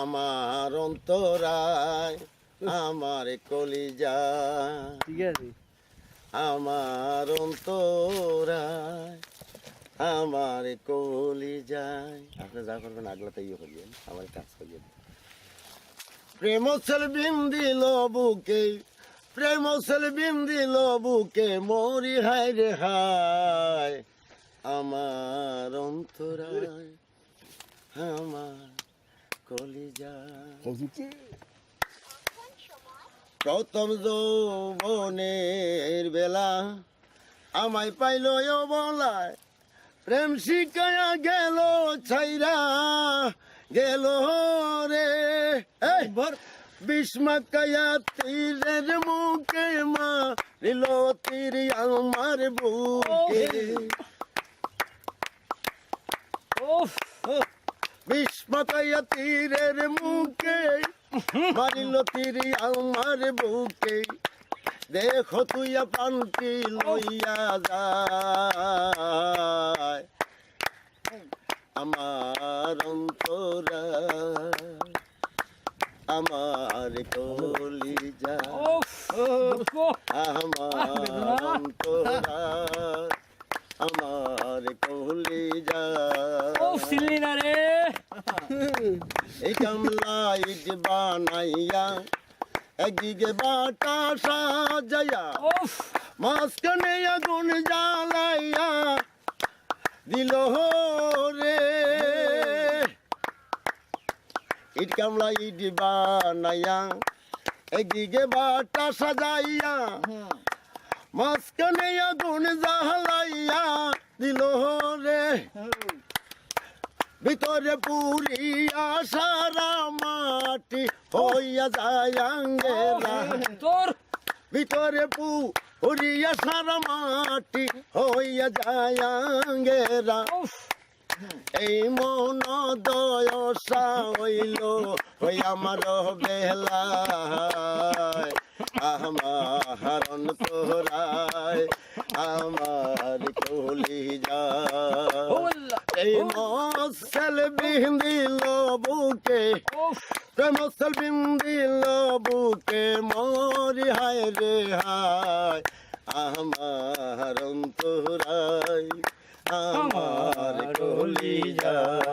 আমার অন্তরায় আমার কলিজা ঠিক আছে। আমার অন্তরায় আমার কলিজায়। আপনি যা করবেন আগলাতে ইয়ে করিয়েন আমার কাজ করিয়েন। প্রেম সেলবিন দিল বুকে প্রেম সেলবিন দিল বুকে মরি হায় রে হায়। আমার অন্তরায় আমার কলিজা প্রথম যৌবনের বেলা আমায় পাইল বলায়, প্রেম শিকায়া গেল ছাইরা গেল রে। বিষ্মাকায়া তীরের মুখে মা নিল তীর আমার বুকে। ওফ বিষ্মাকায়া তীরের মুখে মারিল তীর আমার বুকে। দেখো তুই পানটি লইয়া যায়। আমার অন্তরা আমার কলি যা আমার অন্তরা আমার কলি যা ওফ চিনলি না রে। এই কামলা ইট বানাইয়া একদিকে বাটা সাজাইয়া মাঝখানে আগুন জ্বালাইয়া দিল রে। ইট কামলা ইট বানাইয়া একদিকে বাটা সাজাইয়া মাঝখানে আগুন জ্বালাইয়া দিল ভিতরে পুরিয়া সারা মাটি হইয়া যায় আঙ্গেরা। তোর ভিতরে। পুরিয়া সারা মাটি হইয়া যায় আঙ্গেরা। এই মন দয়সা হইল হই আমার বেলায়। আমার অন্তরায় আমার মসল বিন্দিল বুকে। ওফ মসল বিন্দিল বুকে মরি হায় রে হায়। আমার অন্তরায় আমার কলি যায়